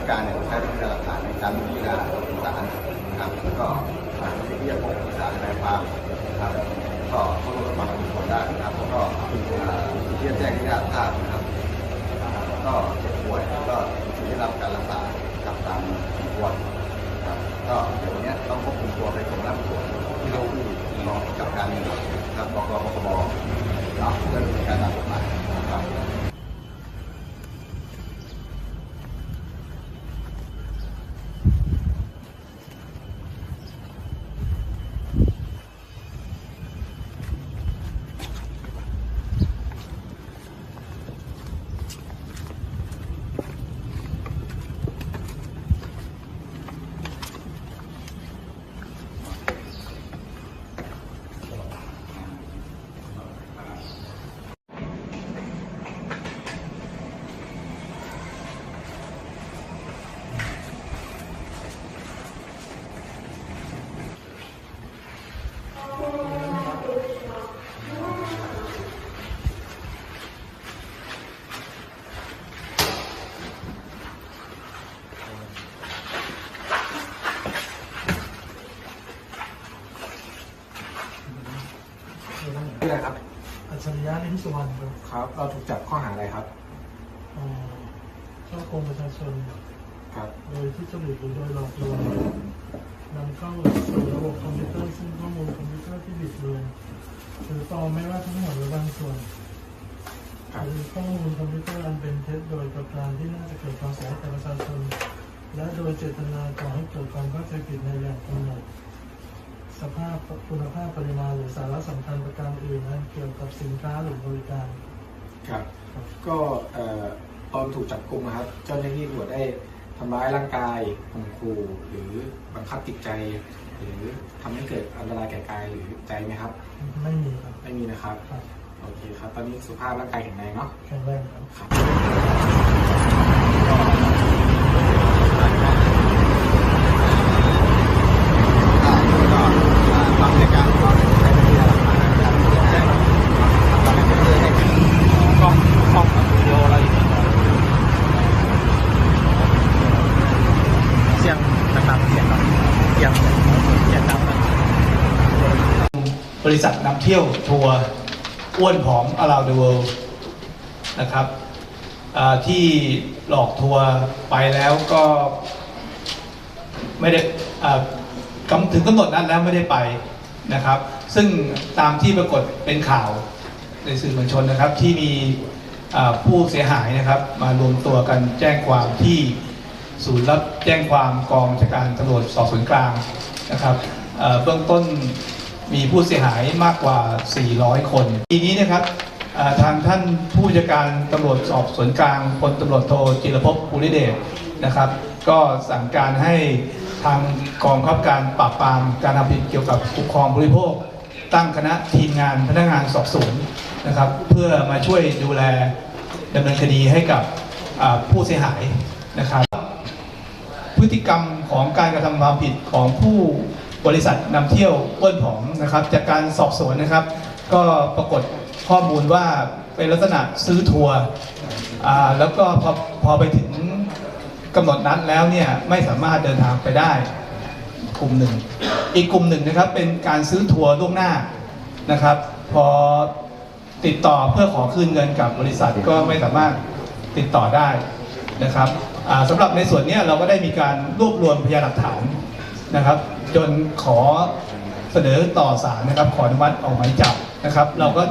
ให้การเนี่ใช้เป็นหลักฐานในการพิจารณาสองศาลนะครับแล้วก็หากที่จะพบสารในความนะครับก็เข้าร่วมฟังบุคคลได้นะครับแล้วก็ที่จะแจ้งที่ญาติทราบนะครับแล้วก็เจ็บป่วยก็ได้รับการรักษาครับตามที่ควรนะครับก็เดี๋ยวนี้ต้องควบคุมตัวไปส่งรับตัวที่เราผู้กองจับการครับบกปคบ ชื่ออะไรครับ อัจฉริยะลิ้มสุวรรณครับครับ เราถูกจับข้อหาอะไรครับเอ่อช่อโกงประชาชน ครับ โดยทุจริตหรือโดยหลอกลวงนำเข้าสู่ระบบคอมพิวเตอร์ซึ่งข้อมูลคอมพิวเตอร์ที่บิดเบือนหรือปลอมไม่ว่าทั้งหมดหรือบางส่วนครับ หรือข้อมูลคอมพิวเตอร์อันเป็นเท็จโดยประการที่น่าจะเกิดความเสียหายแก่ประชาชน และโดยเจตนาก่อให้เกิดความเข้าใจผิดในอย่างกำหนด สภาพคุณภาพปริมาณหรือสาระสำคัญประการอื่นนั้นเกี่ยวกับสินค้าหรือบริการ ครับ ก็เอ่อตอนถูกจับกุมนะครับ เจ้าหน้าที่ตำรวจได้ทำร้ายร่างกายข่มขู่หรือบังคับจิตใจ หรือทำให้เกิดอันตรายแก่กายหรือใจไหมครับ ไม่มีครับไม่มีนะครับ ครับโอเคครับ ตอนนี้สุขภาพร่างกายแข็งแรงเนาะ แข็งแรงครับ ครับ ก็ทำในการเราใช้เป็นที่หลักฐานนะครับแจ้งทำในเรื่องให้กล้องกล้องกับวิดีโออะไรอยู่เสียงต่างๆเสียงครับเสียงเสียงดังนะ บริษัทนำเที่ยวทัวร์อ้วนผอม around the world นะครับที่หลอกทัวร์ไปแล้วก็ไม่ได้กำถึงกำหนดนั้นแล้วไม่ได้ไปนะครับ ซึ่งตามที่ปรากฏเป็นข่าวในสื่อมวลชนนะครับ ที่มีผู้เสียหายนะครับ มารวมตัวกันแจ้งความที่ศูนย์รับแจ้งความกองบัญชการตำรวจสอบสวนกลางนะครับเบื้องต้น มีผู้เสียหายมากกว่า 400 คนทีนี้นะครับทางท่านผู้จัดการตำรวจสอบสวนกลางพลตำรวจโทจิรภพภูริเดชนะครับ ก็สั่งการให้ทางกองคับการปราบปรามการทำผิดเกี่ยวกับคุ้มครองบริโภค ตั้งคณะทีมงานพนักงานสอบสวนนะครับ เพื่อมาช่วยดูแลดำเนินคดีให้กับผู้เสียหายนะครับ พฤติกรรมของการกระทำความผิดของผู้ บริษัทนำเที่ยวอ้วนผอมนะครับ จากการสอบสวนนะครับ ก็ปรากฏข้อมูลว่าเป็นลักษณะซื้อทัวร์แล้วก็พอพอไปถึงกำหนดนัดแล้วเนี่ยไม่สามารถเดินทางไปได้กลุ่มหนึ่ง อีกกลุ่มหนึ่งนะครับเป็นการซื้อทัวร์ล่วงหน้านะครับ พอติดต่อเพื่อขอคืนเงินกับบริษัทก็ไม่สามารถติดต่อได้นะครับสำหรับในส่วนนี้เราก็ได้มีการรวบรวมพยานหลักฐานนะครับ จนขอเสนอต่อศาลนะครับขออนุมัติออกหมายจับนะครับเราก็